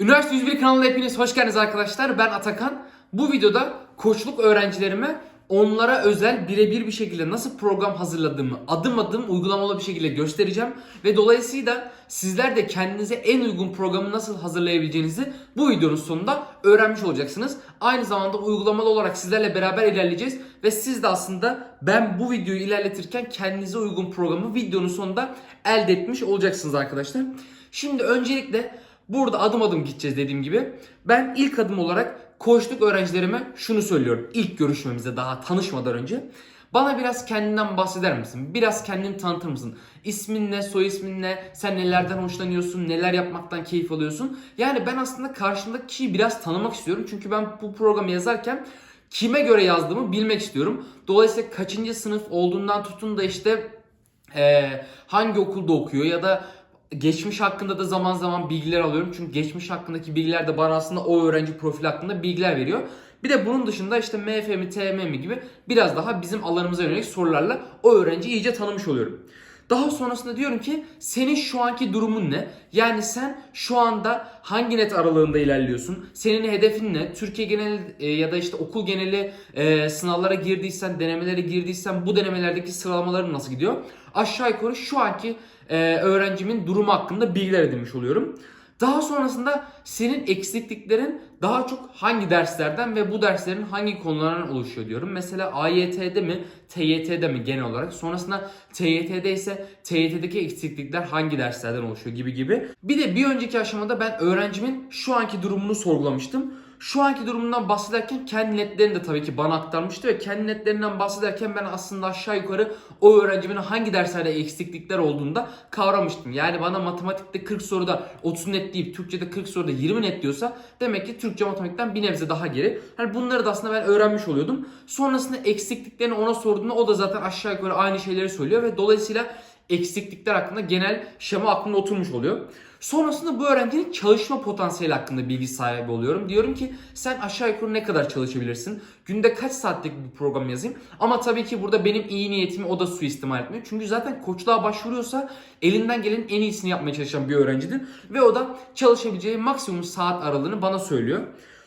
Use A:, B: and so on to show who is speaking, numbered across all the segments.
A: Üniversite 101 kanalına hepiniz hoş geldiniz arkadaşlar. Ben Atakan. Bu videoda koçluk öğrencilerime onlara özel birebir bir şekilde nasıl program hazırladığımı adım adım uygulamalı bir şekilde göstereceğim. Ve dolayısıyla sizler de kendinize en uygun programı nasıl hazırlayabileceğinizi bu videonun sonunda öğrenmiş olacaksınız. Aynı zamanda uygulamalı olarak sizlerle beraber ilerleyeceğiz. Ve siz de aslında ben bu videoyu ilerletirken kendinize uygun programı videonun sonunda elde etmiş olacaksınız arkadaşlar. Şimdi öncelikle Burada adım adım gideceğiz dediğim gibi. Ben ilk adım olarak koçluk öğrencilerime şunu söylüyorum. İlk görüşmemizde daha tanışmadan önce. Bana biraz kendinden bahseder misin? Biraz kendini tanıtır mısın? İsmin ne, soy ismin ne, sen nelerden hoşlanıyorsun, neler yapmaktan keyif alıyorsun? Yani ben aslında karşımdaki kişiyi biraz tanımak istiyorum. Çünkü ben bu programı yazarken kime göre yazdığımı bilmek istiyorum. Dolayısıyla kaçıncı sınıf olduğundan tutun da işte eee, hangi okulda okuyor ya da geçmiş hakkında da zaman zaman bilgiler alıyorum. Çünkü geçmiş hakkındaki bilgiler de bana aslında o öğrenci profili hakkında bilgiler veriyor. Bir de bunun dışında işte MF mi TM mi gibi biraz daha bizim alanımıza yönelik sorularla o öğrenciyi iyice tanımış oluyorum. Daha sonrasında diyorum ki senin şu anki durumun ne? Yani sen şu anda hangi net aralığında ilerliyorsun? Senin hedefin ne? Türkiye genel e, ya da işte okul geneli e, sınavlara girdiysen, denemelere girdiysen bu denemelerdeki sıralamaların nasıl gidiyor? Aşağı yukarı şu anki e, öğrencimin durumu hakkında bilgiler edinmiş oluyorum. Daha sonrasında senin eksikliklerin daha çok hangi derslerden ve bu derslerin hangi konulardan oluşuyor diyorum. Mesela AYT'de mi, TYT'de mi genel olarak. Sonrasında TYT'de ise TYT'deki eksiklikler hangi derslerden oluşuyor gibi gibi. Bir de bir önceki aşamada ben öğrencimin şu anki durumunu sorgulamıştım. Şu anki durumundan bahsederken kendi netlerini de tabii ki bana aktarmıştı ve kendi netlerinden bahsederken ben aslında aşağı yukarı o öğrencimin hangi derslerde eksiklikler olduğunu da kavramıştım. Yani bana matematikte 40 soruda 30 net deyip Türkçe'de 40 soruda 20 net diyorsa demek ki Türkçe matematikten bir nebze daha geri. Hani bunları da aslında ben öğrenmiş oluyordum. Sonrasında eksikliklerini ona sorduğunda o da zaten aşağı yukarı aynı şeyleri söylüyor ve dolayısıyla eksiklikler hakkında genel şema aklımda oturmuş oluyor. Sonrasında bu öğrencinin çalışma potansiyeli hakkında bilgi sahibi oluyorum. Diyorum ki sen aşağı yukarı ne kadar çalışabilirsin? Günde kaç saatlik bir program yazayım? Ama tabii ki burada benim iyi niyetimi o da suistimal etmiyor. Çünkü zaten koçluğa başvuruyorsa elinden gelenin en iyisini yapmaya çalışan bir öğrencidir. Ve o da çalışabileceği maksimum saat aralığını bana söylüyor.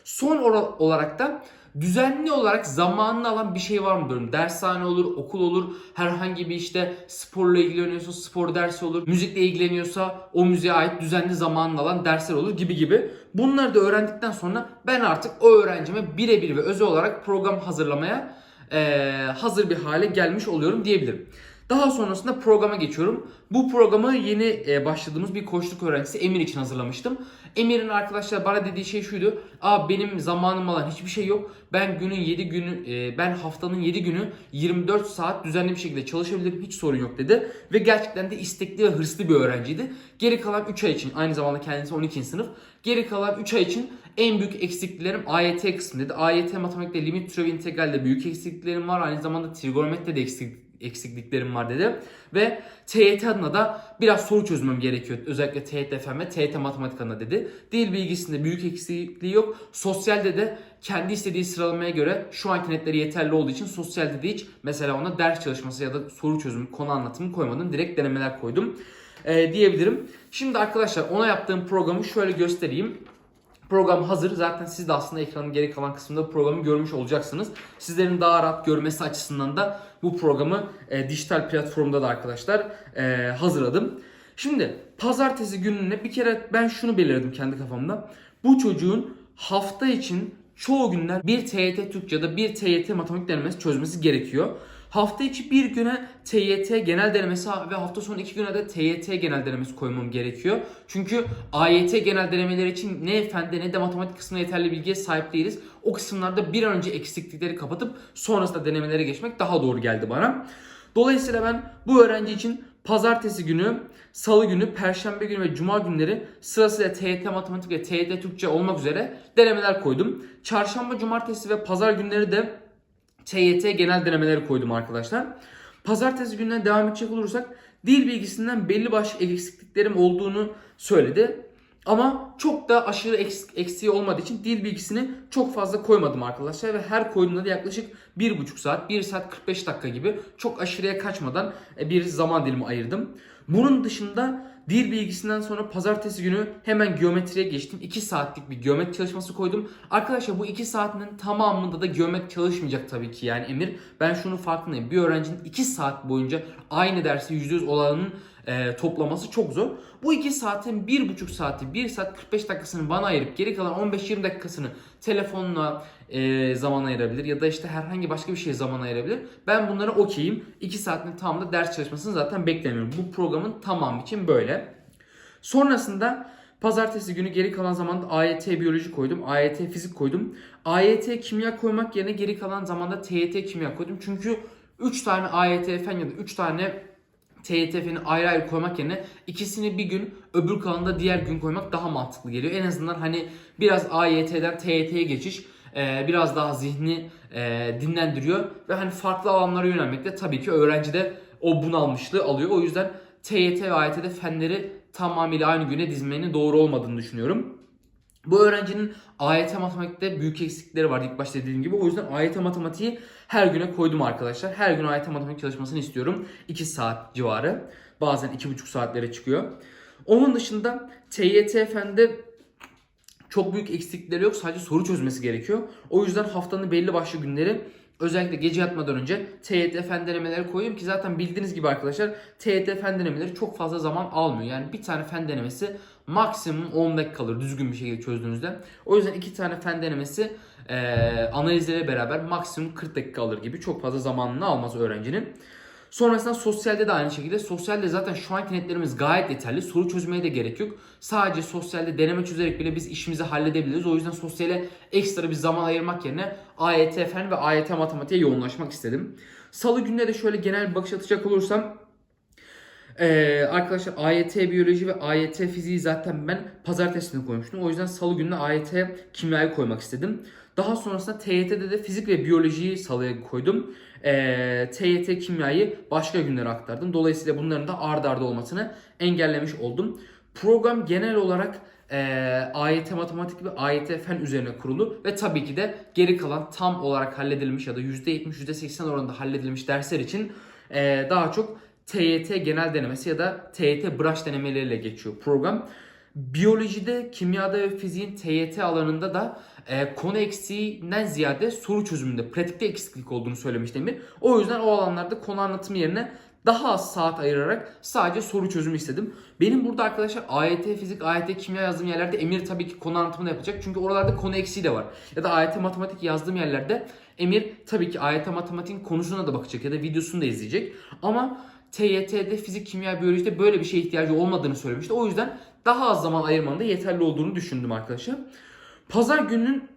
A: Son olarak da düzenli olarak zamanını alan bir şey var mı diyorum. Dershane olur, okul olur, herhangi bir işte sporla ilgileniyorsa spor dersi olur, müzikle ilgileniyorsa o müziğe ait düzenli zamanını alan dersler olur gibi gibi. Bunları da öğrendikten sonra ben artık o öğrencime birebir ve özel olarak program hazırlamaya eee, hazır bir hale gelmiş oluyorum diyebilirim. Daha sonrasında programa geçiyorum. Bu programı yeni e, başladığımız bir koçluk öğrencisi Emir için hazırlamıştım. Emir'in arkadaşlar bana dediği şey şuydu. Aa benim zamanım alan hiçbir şey yok. Ben günün 7 günü e, ben haftanın 7 günü 24 saat düzenli bir şekilde çalışabilirim. Hiç sorun yok dedi. Ve gerçekten de istekli ve hırslı bir öğrenciydi. Geri kalan 3 ay için aynı zamanda kendisi 12. sınıf. Geri kalan 3 ay için en büyük eksikliklerim AYT kısmı dedi. AYT matematikte limit türevi integralde büyük eksikliklerim var. Aynı zamanda trigonometride de eksik eksikliklerim var dedi. Ve TYT adına da biraz soru çözmem gerekiyor. Özellikle TYT fen ve TYT matematik adına dedi. Dil bilgisinde büyük eksikliği yok. Sosyalde de kendi istediği sıralamaya göre şu anki netleri yeterli olduğu için sosyalde de hiç mesela ona ders çalışması ya da soru çözümü, konu anlatımı koymadım. Direkt denemeler koydum ee, diyebilirim. Şimdi arkadaşlar ona yaptığım programı şöyle göstereyim. Program hazır. Zaten siz de aslında ekranın geri kalan kısmında programı görmüş olacaksınız. Sizlerin daha rahat görmesi açısından da bu programı e, dijital platformda da arkadaşlar e, hazırladım. Şimdi pazartesi gününe bir kere ben şunu belirledim kendi kafamda. Bu çocuğun hafta için çoğu günler bir TYT Türkçe ya da bir TYT matematik denemesi çözmesi gerekiyor. Hafta içi bir güne TYT genel denemesi ve hafta sonu iki güne de TYT genel denemesi koymam gerekiyor. Çünkü AYT genel denemeleri için ne efendi ne de matematik kısmına yeterli bilgiye sahip değiliz. O kısımlarda bir an önce eksiklikleri kapatıp sonrasında denemelere geçmek daha doğru geldi bana. Dolayısıyla ben bu öğrenci için pazartesi günü, salı günü, perşembe günü ve cuma günleri sırasıyla TYT matematik ve TYT Türkçe olmak üzere denemeler koydum. Çarşamba, cumartesi ve pazar günleri de TYT genel denemeleri koydum arkadaşlar. Pazartesi gününe devam edecek olursak dil bilgisinden belli başlı eksikliklerim olduğunu söyledi. Ama çok da aşırı eks- eksiği olmadığı için dil bilgisini çok fazla koymadım arkadaşlar ve her koyduğumda da yaklaşık 1,5 saat, 1 saat 45 dakika gibi çok aşırıya kaçmadan e, bir zaman dilimi ayırdım. Bunun dışında dil bilgisinden sonra pazartesi günü hemen geometriye geçtim. 2 saatlik bir geometri çalışması koydum. Arkadaşlar bu 2 saatinin tamamında da geometri çalışmayacak tabii ki yani Emir. Ben şunu farkındayım. Bir öğrencinin 2 saat boyunca aynı dersi %100 olanın e, toplaması çok zor. Bu 2 saatin 1,5 saati, 1 saat 45 dakikasını bana ayırıp geri kalan 15-20 dakikasını telefonla e, zaman ayırabilir ya da işte herhangi başka bir şeye zaman ayırabilir. Ben bunlara okeyim. 2 saatin tamamında ders çalışmasını zaten beklemiyorum. Bu programın tamamı için böyle. Sonrasında pazartesi günü geri kalan zamanda AYT biyoloji koydum. AYT fizik koydum. AYT kimya koymak yerine geri kalan zamanda TYT kimya koydum. Çünkü 3 tane AYT fen ya da 3 tane TYT feni ayrı ayrı koymak yerine ikisini bir gün öbür kalanında diğer gün koymak daha mantıklı geliyor. En azından hani biraz AYT'den TYT'ye geçiş e, biraz daha zihni e, dinlendiriyor ve hani farklı alanlara yönelmekte tabii ki öğrenci de o bunalmışlığı alıyor. O yüzden TYT ve AYT'de fenleri tamamıyla aynı güne dizmenin doğru olmadığını düşünüyorum. Bu öğrencinin AYT matematikte büyük eksiklikleri vardı ilk başta dediğim gibi. O yüzden AYT matematiği her güne koydum arkadaşlar. Her gün AYT matematik çalışmasını istiyorum. 2 saat civarı. Bazen 2,5 saatlere çıkıyor. Onun dışında TYT fende çok büyük eksiklikleri yok. Sadece soru çözmesi gerekiyor. O yüzden haftanın belli başlı günleri özellikle gece yatmadan önce TYT fen denemeleri koyuyorum ki zaten bildiğiniz gibi arkadaşlar TYT fen denemeleri çok fazla zaman almıyor. Yani bir tane fen denemesi maksimum 10 dakika kalır düzgün bir şekilde çözdüğünüzde. O yüzden iki tane fen denemesi e, analizleriyle beraber maksimum 40 dakika alır gibi çok fazla zamanını almaz öğrencinin. Sonrasında sosyalde de aynı şekilde. Sosyalde zaten şu anki netlerimiz gayet yeterli. Soru çözmeye de gerek yok. Sadece sosyalde deneme çözerek bile biz işimizi halledebiliriz. O yüzden sosyale ekstra bir zaman ayırmak yerine AYT fen ve AYT matematiğe yoğunlaşmak istedim. Salı gününe de şöyle genel bir bakış atacak olursam ee, arkadaşlar AYT biyoloji ve AYT fiziği zaten ben pazartesine koymuştum. O yüzden salı gününe AYT kimyayı koymak istedim. Daha sonrasında TYT'de de fizik ve biyolojiyi salıya koydum. Ee, TYT kimyayı başka günlere aktardım. Dolayısıyla bunların da ard arda olmasını engellemiş oldum. Program genel olarak e, AYT matematik ve AYT fen üzerine kurulu ve tabii ki de geri kalan tam olarak halledilmiş ya da %70 %80 oranında halledilmiş dersler için e, daha çok TYT genel denemesi ya da TYT branş denemeleriyle geçiyor program. Biyolojide, kimyada ve fiziğin TYT alanında da e, konu eksiğinden ziyade soru çözümünde, pratikte eksiklik olduğunu söylemiştim Emir. O yüzden o alanlarda konu anlatımı yerine daha az saat ayırarak sadece soru çözümü istedim. Benim burada arkadaşlar AYT fizik, AYT kimya yazdığım yerlerde Emir tabii ki konu anlatımını yapacak. Çünkü oralarda konu eksiği de var. Ya da AYT matematik yazdığım yerlerde Emir tabii ki AYT matematiğin konusuna da bakacak ya da videosunu da izleyecek. Ama TYT'de fizik, kimya, biyolojide böyle bir şeye ihtiyacı olmadığını söylemişti. O yüzden daha az zaman ayırmanın da yeterli olduğunu düşündüm arkadaşlar. Pazar gününün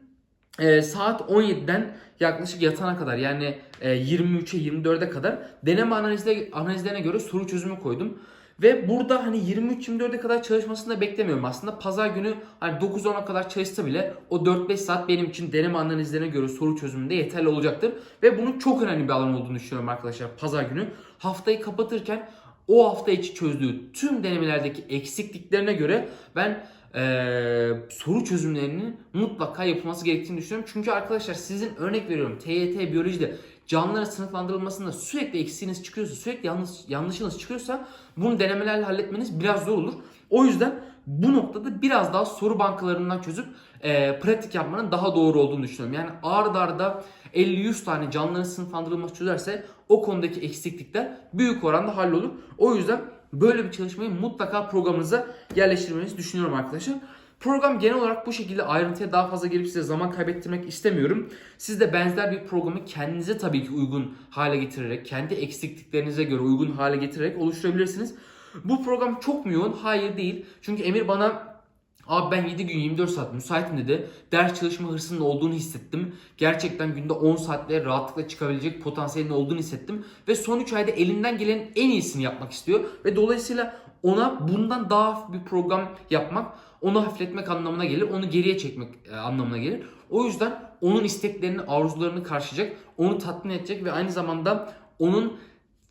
A: e, saat 17'den yaklaşık yatana kadar yani e, 23'e 24'e kadar deneme analizlerine göre soru çözümü koydum. Ve burada hani 23-24'e kadar çalışmasını da beklemiyorum aslında. Pazar günü hani 9-10'a kadar çalışsa bile o 4-5 saat benim için deneme analizlerine göre soru çözümünde yeterli olacaktır. Ve bunun çok önemli bir alan olduğunu düşünüyorum arkadaşlar pazar günü. Haftayı kapatırken o hafta içi çözdüğü tüm denemelerdeki eksikliklerine göre ben eee, soru çözümlerinin mutlaka yapılması gerektiğini düşünüyorum. Çünkü arkadaşlar sizin örnek veriyorum TYT biyolojide canlıların sınıflandırılmasında sürekli eksiğiniz çıkıyorsa, sürekli yanlış, yanlışınız çıkıyorsa bunu denemelerle halletmeniz biraz zor olur. O yüzden bu noktada biraz daha soru bankalarından çözüp eee, pratik yapmanın daha doğru olduğunu düşünüyorum. Yani arda arda 50-100 tane canlıların sınıflandırılması çözerse o konudaki eksiklikler büyük oranda hallolur. O yüzden böyle bir çalışmayı mutlaka programınıza yerleştirmenizi düşünüyorum arkadaşlar. Program genel olarak bu şekilde ayrıntıya daha fazla gelip size zaman kaybettirmek istemiyorum. Siz de benzer bir programı kendinize tabii ki uygun hale getirerek, kendi eksikliklerinize göre uygun hale getirerek oluşturabilirsiniz. Bu program çok mu yoğun? Hayır değil. Çünkü Emir bana Abi ben 7 gün 24 saat müsaitim dedi. Ders çalışma hırsının olduğunu hissettim. Gerçekten günde 10 saatle rahatlıkla çıkabilecek potansiyelin olduğunu hissettim. Ve son 3 ayda elinden gelenin en iyisini yapmak istiyor. Ve dolayısıyla ona bundan daha bir program yapmak onu hafifletmek anlamına gelir. Onu geriye çekmek e, anlamına gelir. O yüzden onun isteklerini, arzularını karşılayacak, onu tatmin edecek ve aynı zamanda onun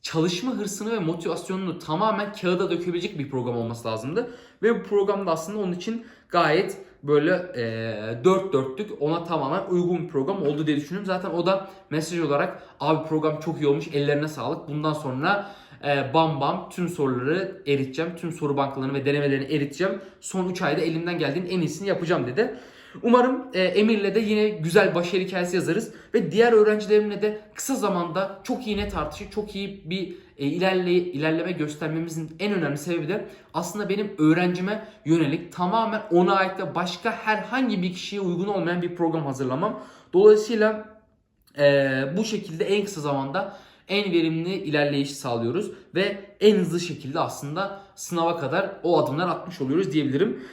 A: çalışma hırsını ve motivasyonunu tamamen kağıda dökebilecek bir program olması lazımdı. Ve bu programda aslında onun için gayet böyle e, dört dörtlük ona tamamen uygun bir program oldu diye düşünüyorum. Zaten o da mesaj olarak abi program çok iyi olmuş ellerine sağlık. Bundan sonra e, bam bam tüm soruları eriteceğim. Tüm soru bankalarını ve denemelerini eriteceğim. Son 3 ayda elimden geldiğin en iyisini yapacağım dedi. Umarım e, Emir'le de yine güzel başarı hikayesi yazarız ve diğer öğrencilerimle de kısa zamanda çok iyi net artışı, çok iyi bir e, ilerle, ilerleme göstermemizin en önemli sebebi de aslında benim öğrencime yönelik tamamen ona ait ve başka herhangi bir kişiye uygun olmayan bir program hazırlamam. Dolayısıyla e, bu şekilde en kısa zamanda en verimli ilerleyiş sağlıyoruz ve en hızlı şekilde aslında sınava kadar o adımlar atmış oluyoruz diyebilirim.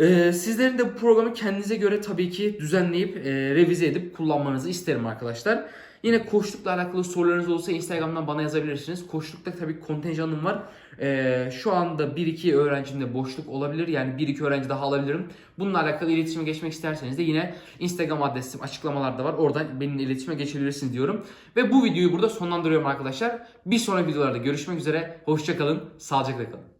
A: Ee, sizlerin de bu programı kendinize göre tabii ki düzenleyip e, revize edip kullanmanızı isterim arkadaşlar. Yine koçlukla alakalı sorularınız olursa Instagram'dan bana yazabilirsiniz. Koçlukta tabii kontenjanım var. Ee, şu anda 1-2 öğrencimde boşluk olabilir. Yani 1-2 öğrenci daha alabilirim. Bununla alakalı iletişime geçmek isterseniz de yine Instagram adresim açıklamalarda var. Oradan benimle iletişime geçebilirsiniz diyorum. Ve bu videoyu burada sonlandırıyorum arkadaşlar. Bir sonraki videolarda görüşmek üzere. Hoşçakalın. Sağlıcakla kalın.